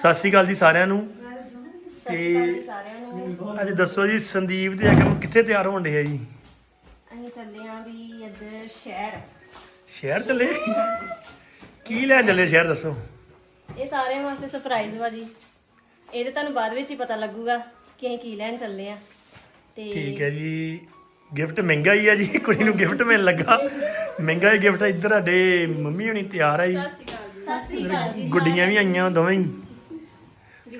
ਸਤਿ ਸ਼੍ਰੀ ਅਕਾਲ ਜੀ ਸਾਰਿਆਂ ਨੂੰ। ਸਤਿ ਸ਼੍ਰੀ ਅਕਾਲ ਜੀ ਸਾਰਿਆਂ ਨੂੰ। ਅੱਜ ਦੱਸੋ ਜੀ ਸੰਦੀਪ ਦੇ ਅਗਮ ਕਿੱਥੇ ਤਿਆਰ ਹੋਣ ਡੇ ਆ ਜੀ? ਅਸੀਂ ਚੱਲੇ ਆਂ ਵੀ ਅੱਜ ਸ਼ਹਿਰ। ਸ਼ਹਿਰ ਚੱਲੇ? ਕੀ ਲੈਣ ਚੱਲੇ ਸ਼ਹਿਰ ਦੱਸੋ? ਇਹ ਸਾਰਿਆਂ ਵਾਸਤੇ ਸਰਪ੍ਰਾਈਜ਼ ਵਾ ਜੀ। ਇਹ ਤੇ ਤੁਹਾਨੂੰ ਬਾਅਦ ਵਿੱਚ ਹੀ ਪਤਾ ਲੱਗੂਗਾ ਕਿ ਅਸੀਂ ਕੀ ਲੈਣ ਚੱਲੇ ਆ। ਤੇ ਠੀਕ ਹੈ ਜੀ। ਗਿਫਟ ਮਹਿੰਗਾ ਹੀ ਆ ਜੀ। ਕੁੜੀ ਨੂੰ ਗਿਫਟ ਮਿਲਣ ਲੱਗਾ। ਮਹਿੰਗਾ ਹੀ ਗਿਫਟ ਇੱਧਰ ਸਾਡੇ ਮੰਮੀ ਹੋਣੀ ਤਿਆਰ ਆ ਜੀ। ਗੁੱਡੀਆਂ ਵੀ ਆਈਆਂ ਦੋਵੇਂ ਹੀ।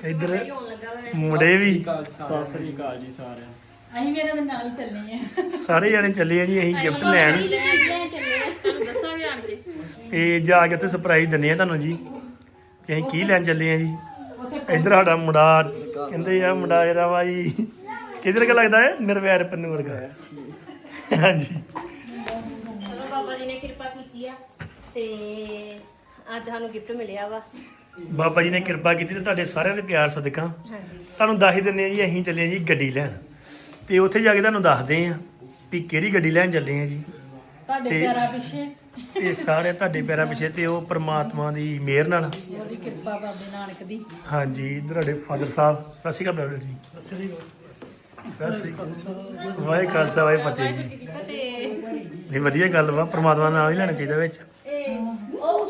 ਇੱਧਰ ਹੋਣ ਲੱਗਾ ਵਾ। ਮੁੰਡੇ ਵੀ। ਸਤਿ ਸ੍ਰੀ ਅਕਾਲ ਜੀ ਸਾਰਿਆਂ ਨੂੰ। ਅਸੀਂ ਵੀ ਇਹਨਾਂ ਦੇ ਨਾਲ ਹੀ ਚੱਲੇ ਆ। ਸਾਰੇ ਜਣੇ ਚੱਲੇ ਆ ਜੀ ਅਸੀਂ ਗਿਫਟ ਲੈਣ। ਦੱਸਾਂਗੇ ਤੇ ਜਾ ਕੇ ਉੱਥੇ ਸਰਪ੍ਰਾਈਜ਼ ਦਿੰਨੇ ਆ ਤੁਹਾਨੂੰ ਜੀ ਕਿ ਅਸੀਂ ਕੀ ਲੈਣ ਚੱਲੇ ਆ ਜੀ। ਇੱਧਰ ਸਾਡਾ ਮੁੰਡਾ ਕਹਿੰਦੇ ਆ ਮੁੰਡਾ ਜਿਹੜਾ ਵਾ ਜੀ ਕਿਧਰ ਕ ਲੱਗਦਾ ਹੈ? ਨਿਰਵੈਰ ਪੰਨੂ ਵਰਗਾ ਹਾਂਜੀ। ਚਲੋ ਬਾਬਾ ਜੀ ਨੇ ਕਿਰਪਾ ਕੀਤੀ ਆ ਤੇ ਅੱਜ ਸਾਨੂੰ ਗਿਫਟ ਮਿਲਿਆ ਵਾ। ਬਾਬਾ ਜੀ ਨੇ ਕਿਰਪਾ ਕੀਤੀ ਤੇ ਤੁਹਾਡੇ ਸਾਰਿਆਂ ਦੇ ਪਿਆਰ ਸਦਕਾ। ਹਾਂਜੀ। ਤੁਹਾਨੂੰ ਦੱਸ ਹੀ ਦਿੰਨੇ ਆ ਜੀ ਅਸੀਂ ਚੱਲੇ ਆ ਜੀ ਗੱਡੀ ਲੈਣ। ਤੇ ਉੱਥੇ ਜਾ ਕੇ ਤੁਹਾਨੂੰ ਦੱਸਦੇ ਆ ਵੀ ਕਿਹੜੀ ਗੱਡੀ ਲੈਣ ਚੱਲੇ ਆ ਜੀ। ਤੁਹਾਡੇ ਤੇ- ਪਿਆਰਾ ਪਿੱਛੇ। ਇਹ ਸਾਰੇ ਤੁਹਾਡੇ ਪੈਰਾਂ ਪਿੱਛੇ ਤੇ ਉਹ ਪ੍ਰਮਾਤਮਾ ਦੀ ਮਿਹਰ ਨਾਲ। ਉਹਦੀ ਕਿਰਪਾ ਬਾਬੇ ਨਾਨਕ ਦੀ। ਹਾਂਜੀ ਇੱਧਰ ਸਾਡੇ ਫਾਦਰ ਸਾਹਿਬ ਸਤਿ ਸ਼੍ਰੀ ਅਕਾਲ ਬ੍ਰਦਰ ਜੀ। ਸਤਿ ਸ਼੍ਰੀ ਅਕਾਲ। ਵਾਹਿ ਖਾਲਸਾ ਵਾਹਿ ਫਤਿਹ ਜੀ। ਨਹੀਂ ਵਧੀਆ ਗੱਲ ਵਾ ਪ੍ਰਮਾਤਮਾ ਨਾਮ ਹੀ ਲੈਣਾ ਚਾਹੀਦਾ ਵਿੱਚ।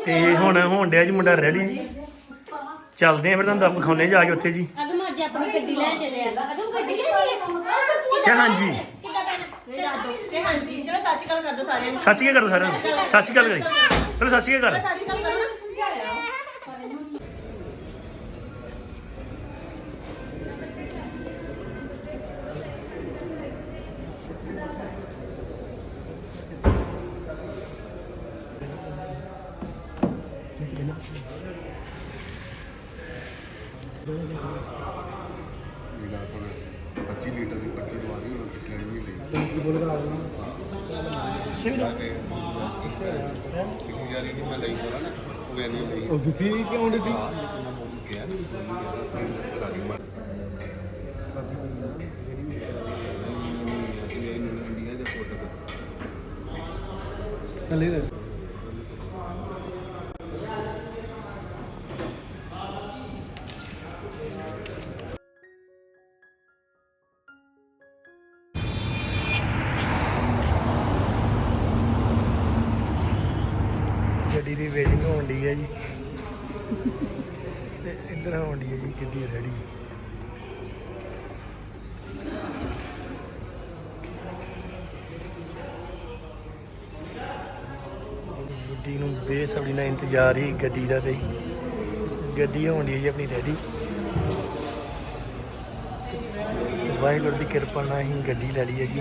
ਤੇ ਹੁਣ ਹੋਣ ਡਿਆ ਜੀ ਮੁੰਡਾ ਰੈਡੀ ਚੱਲਦੇ ਆ ਫਿਰ ਤੁਹਾਨੂੰ ਦੱਸ ਵਿਖਾਉਣੇ ਜਾ ਕੇ ਉੱਥੇ ਜੀ। ਅਗਮ ਅੱਜ ਆਪਣੀ ਗੱਡੀ ਲੈ ਚੱਲਿਆ ਅਗਮ ਗੱਡੀ ਲੈ ਕਿ ਹਾਂਜੀ? ਨਹੀਂ ਦੱਸ ਦਿਓ ਤੇ ਹਾਂਜੀ ਚਲੋ ਸਤਿ ਸ਼੍ਰੀ ਅਕਾਲ ਕਰ ਦਿਓ ਸਾਰਿਆਂ ਨੂੰ। ਸਤਿ ਸ਼੍ਰੀ ਅਕਾਲ ਕਰੋ ਸਾਰਿਆਂ ਨੂੰ। ਸਤਿ ਸ਼੍ਰੀ ਅਕਾਲ। ਕਰੀ। ਚਲੋ ਸਤਿ ਸ਼੍ਰੀ ਅਕਾਲ ਸਤਿ ਸ਼੍ਰੀ ਅਕਾਲ ਮੇਰਾ ਸੁਣ 25 ਲੀਟਰ ਦੀ ਪੱਟੀ ਦਵਾ ਦੀ ਉਹਨਾਂ ਦੀ ਨਹੀਂ ਲਈ ਕਿਉਂਕਿ ਯਾਰ ਇਹ ਮੈਂ ਲਈ ਹੋਣਾ ਨਾ ਉਹ ਵੀ ਨਹੀਂ ਲਈ ਉਹ ਕਿੱਥੇ ਕਿਉਂ ਡੀ ਕਿਹਾ ਨਹੀਂ ਰਾਜੀ ਮਰ ਇੰਡੀਆ ਦੇ ਗੱਡੀ ਨੂੰ ਬੇਸਬਰੀ ਨਾਲ ਇੰਤਜ਼ਾਰ ਹੀ ਗੱਡੀ ਦਾ ਤੇ ਗੱਡੀ ਹੋਣ ਡਈ ਹੈ ਜੀ ਆਪਣੀ ਰੈਡੀ। ਵਾਹਿਗੁਰੂ ਦੀ ਕਿਰਪਾ ਨਾਲ ਅਸੀਂ ਗੱਡੀ ਲੈ ਲਈ ਹੈ ਜੀ।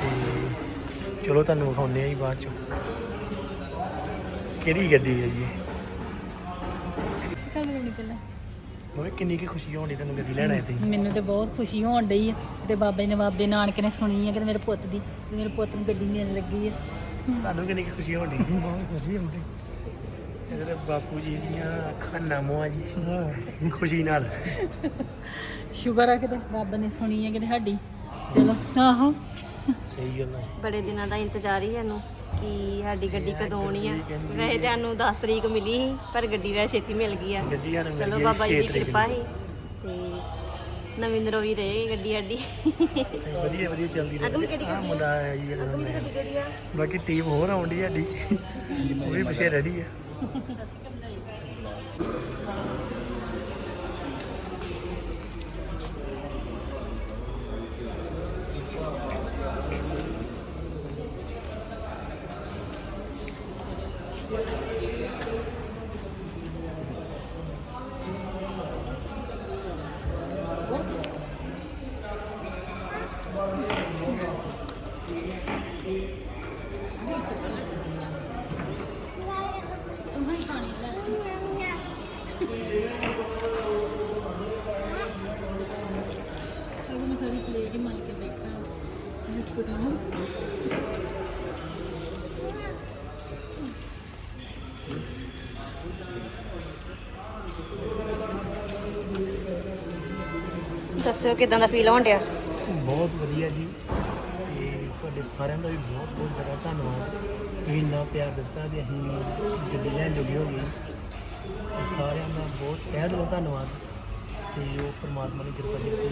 ਤੇ ਚਲੋ ਤੁਹਾਨੂੰ ਵਿਖਾਉਂਦੇ ਆ ਜੀ ਬਾਅਦ ਚੋਂ। ਕਿਹੜੀ ਗੱਡੀ ਹੈ ਜੀ? ਕੱਲ। ਨਹੀਂ ਪਹਿਲਾਂ ਕਿੰਨੀ ਕੀ ਖੁਸ਼ੀ ਹੋਣੀ ਤੈਨੂੰ ਗੱਡੀ ਲੈਣ ਆਏ ਤੇ ਮੈਨੂੰ ਤੇ ਬਹੁਤ ਖੁਸ਼ੀ ਹੋਣ ਡਈ ਆ ਤੇ ਬਾਬੇ ਨੇ ਬਾਬੇ ਨਾਨਕ ਨੇ ਸੁਣੀ ਆ ਕਿ ਮੇਰੇ ਪੁੱਤ ਦੀ ਮੇਰੇ ਪੁੱਤ ਨੂੰ ਗੱਡੀ ਮਿਲਣ ਲੱਗੀ ਆ ਤੁਹਾਨੂੰ ਕਿੰਨੀ ਕੀ ਖੁਸ਼ੀ ਹੋਣੀ? ਬਹੁਤ ਖੁਸ਼ੀ ਹੁੰਦੀ। ਇਹਦੇ ਬਾਪੂ ਜੀ ਦੀਆਂ ਅੱਖਾਂ ਨਮੋ ਜੀ। ਖੁਸ਼ੀ ਨਾਲ। ਸ਼ੁਕਰ ਆ ਕਿਤੇ ਰੱਬ ਨੇ ਸੁਣੀ ਆ ਕਿਤੇ ਸਾਡੀ। ਚਲੋ ਆਹੋ। ਸਹੀ ਗੱਲ ਹੈ ਬੜੇ ਦਿਨਾਂ ਦਾ ਇੰਤਜ਼ਾਰ ਹੀ ਸਾਨੂੰ ਕਿ ਸਾਡੀ ਗੱਡੀ ਕਦੋਂ ਆਉਣੀ ਆ। ਵੈਸੇ ਤੇ ਸਾਨੂੰ 10 ਤਰੀਕ ਮਿਲੀ ਸੀ ਪਰ ਗੱਡੀ ਵੈਸੇ ਛੇਤੀ ਮਿਲ ਗਈ ਆ। ਚਲੋ ਬਾਬਾ ਜੀ 6 ਦੀ ਕਿਰਪਾ। ਸੀ। ਤੇ ਨਵਿੰਦਰ ਵੀ ਰਹੇ ਗੱਡੀ ਸਾਡੀ। ਵਧੀਆ ਵਧੀਆ ਚੱਲਦੀ ਰਹੀ। ਆ। ਮੁੰਡਾ ਆਇਆ ਜੀ ਇਹਦਾ ਆ। ਬਾਕੀ ਟੀਮ ਹੋਰ ਆਉਂਦੀ ਸਾਡੀ। ਉਹ ਵੀ ਪਿੱਛੇ ਰੈਡੀ ਆ। ਦੱਸਿਓ ਕਿਦਾਂ ਦਾ ਫੀਲ ਹੋਣ ਡਿਆ? ਬਹੁਤ ਵਧੀਆ ਜੀ। ਤੇ ਤੁਹਾਡੇ ਸਾਰਿਆਂ ਦਾ ਵੀ ਬਹੁਤ ਬਹੁਤ ਜ਼ਿਆਦਾ ਧੰਨਵਾਦ। ਤੁਸੀਂ ਇੰਨਾ ਪਿਆਰ ਦਿੱਤਾ ਤੇ ਅਸੀਂ ਗੱਡੀ ਲੈਣ ਜੋਗੇ ਹੋ ਗਏ। ਤੇ ਸਾਰਿਆਂ ਦਾ ਬਹੁਤ ਤਹਿ ਦਿਲੋਂ ਧੰਨਵਾਦ। ਤੇ ਉਹ ਪ੍ਰਮਾਤਮਾ ਨੇ ਕਿਰਪਾ ਕੀਤੀ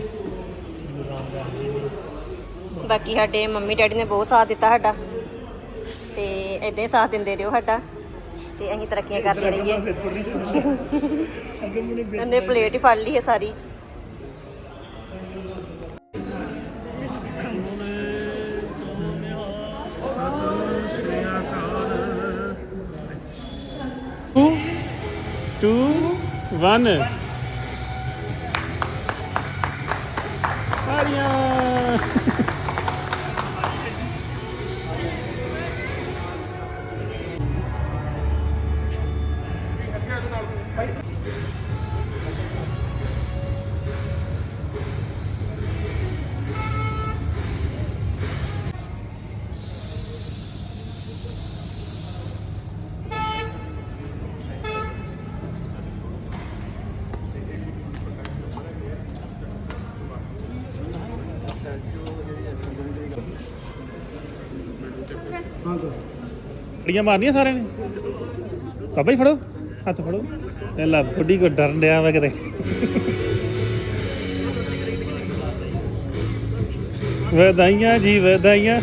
ਸ੍ਰੀ ਗੁਰੂ ਰਾਮਦਾਸ ਜੀ ਨੇ ਬਾਕੀ ਸਾਡੇ ਮੰਮੀ ਡੈਡੀ ਨੇ ਬਹੁਤ ਸਾਥ ਦਿੱਤਾ ਸਾਡਾ। ਤੇ ਇਦਾਂ ਹੀ ਸਾਥ ਦਿੰਦੇ ਰਹੋ ਸਾਡਾ। ਤੇ ਅਸੀਂ ਤਰੱਕੀਆਂ ਕਰਦੇ ਰਹੀਏ। ਉਹਨੇ ਪਲੇਟ ਹੀ ਫੜ ਲਈ ਹੈ ਸਾਰੀ। ਟੂ 1 ਤਾੜੀਆਂ ਮਾਰਨੀਆਂ ਸਾਰਿਆਂ ਨੇ? ਬਾਬਾ ਜੀ ਫੜੋ, ਹੱਥ ਫੜੋ। ਇਹ ਲੈ ਬੁੱਢੀ ਕੋ ਡਰਨ ਡਿਆ ਵਾ ਕਿਤੇ। ਵਧਾਈਆਂ ਜੀ, ਵਧਾਈਆਂ।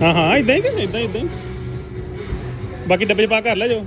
ਹਾਂ ਹਾਂ ਇਦਾਂ ਹੀ ਕਿ ਇਦਾਂ ਇਦਾਂ ਹੀ ਬਾਕੀ ਡੱਬੇ ਪਾ ਕਰ ਲੈ ਜਾਓ।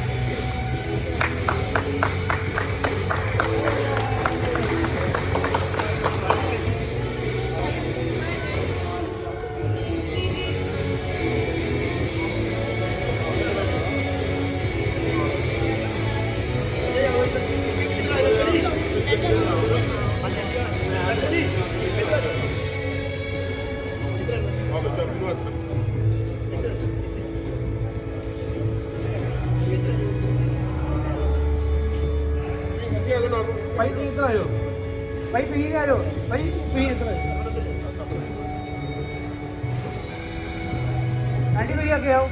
भाई तू इतना आयो भाई तू ही आयो भाई तू ही इतना आंटी तू ही आके आओ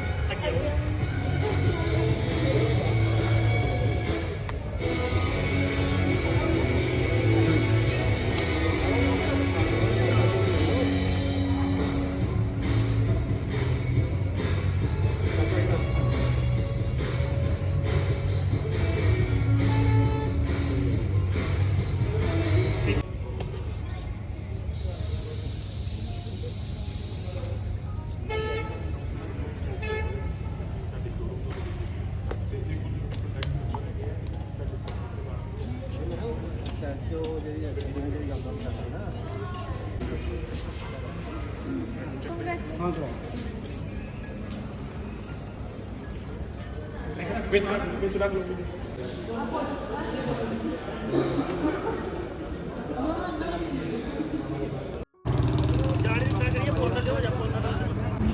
ਇੱਧਰ ਆਇਓ ਭਾਈ ਤੁਸੀਂ ਵੀ ਆਇਓ ਭਾਈ ਤੁਸੀਂ ਇੱਧਰ ਆਇਓ ਆਂਟੀ ਤੁਸੀਂ ਅੱਗੇ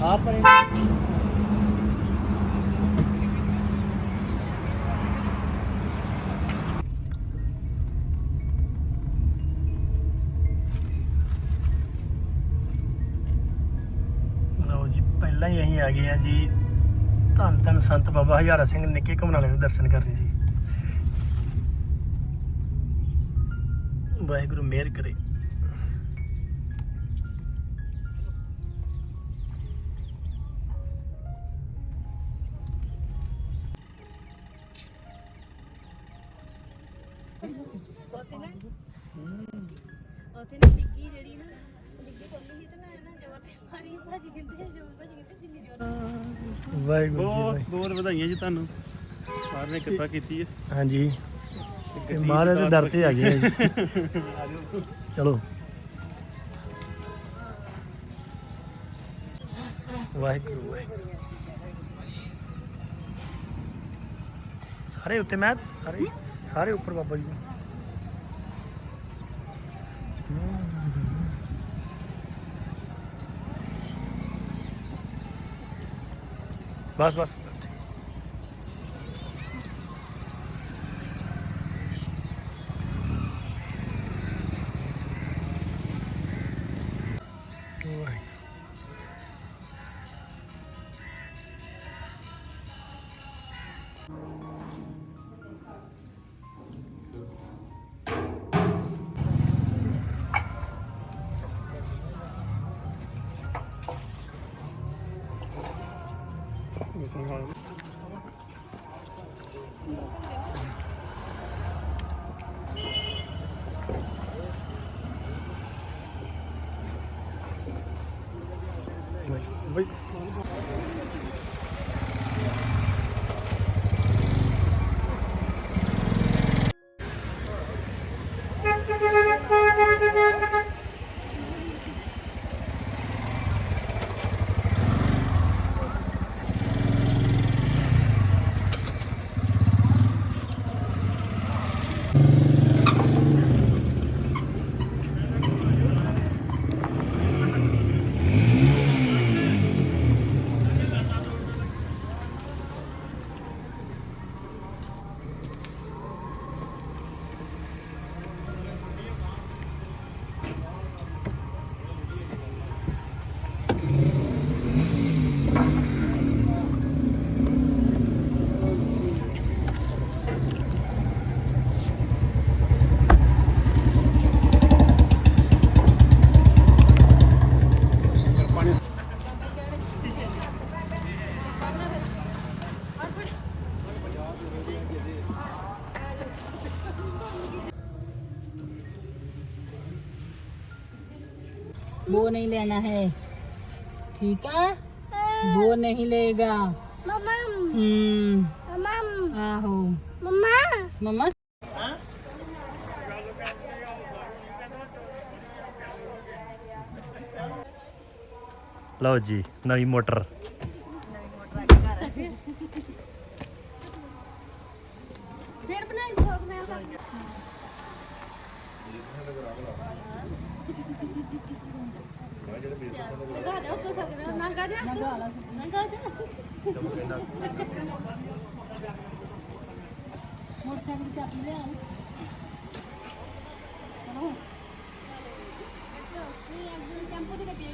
ਆਓ ਲਓ ਪਹਿਲਾਂ ਹੀ ਅਸੀਂ ਆ ਗਏ ਆ ਜੀ ਧੰਨ ਧੰਨ ਸੰਤ ਬਾਬਾ ਹਜ਼ਾਰਾ ਸਿੰਘ ਨਿੱਕੇ ਘਮਨਾਲੇ ਦੇ ਦਰਸ਼ਨ ਕਰਨ ਜੀ। ਵਾਹਿਗੁਰੂ ਮਿਹਰ ਕਰੇ। ਉੱਥੇ ਨਾ ਡਿੱਗੀ ਜਿਹੜੀ ਨਾ ਡਿੱਗੀ ਖੋਲੀ ਸੀ ਤੇ ਮੈਂ ਨਾ ਜ਼ੋਰ ਤੇ ਮਾਰੀ, ਭਾਜੀ ਕਹਿੰਦੇ ਜੋ ਭਾਜੀ। ਵਾਹਿਗੁਰੂ ਜੀ ਬਹੁਤ ਵਾਹਿਗੁਰੂ। ਬਹੁਤ ਵਧਾਈਆਂ ਜੀ ਤੁਹਾਨੂੰ। ਸਾਰਿਆਂ ਨੇ ਕਿਰਪਾ ਕੀਤੀ ਹੈ। ਹਾਂਜੀ। ਤੇ ਮਹਾਰਾਜ ਦੇ ਦਰ ਤੇ ਆ ਗਏ ਆ ਜੀ। ਚਲੋ। ਵਾਹਿਗੁਰੂ ਵਾਹਿਗੁਰੂ। ਸਾਰੇ ਉੱਤੇ ਮੈਂ ਸਾਰੇ ਸਾਰੇ ਉੱਪਰ Baba ji. Bas bas. from home. नहीं लेना है ठीक है वो नहीं लेगा हम्म आहो मम्मा ਲਓ ਜੀ ਨਵੀਂ ਮੋਟਰ ਫਿਰ ਬਣਾਈ ਭੋਗ ਮੈਂ ਮੋਟਰਸਾਈਕਲ ਚਾਬੀ ਲੈ ਆਓ ਚਲੋ ਇੱਥੇ ਉੱਥੇ ਅੱਗੇ ਚੰਪੂ ਦੀ ਗੱਡੀ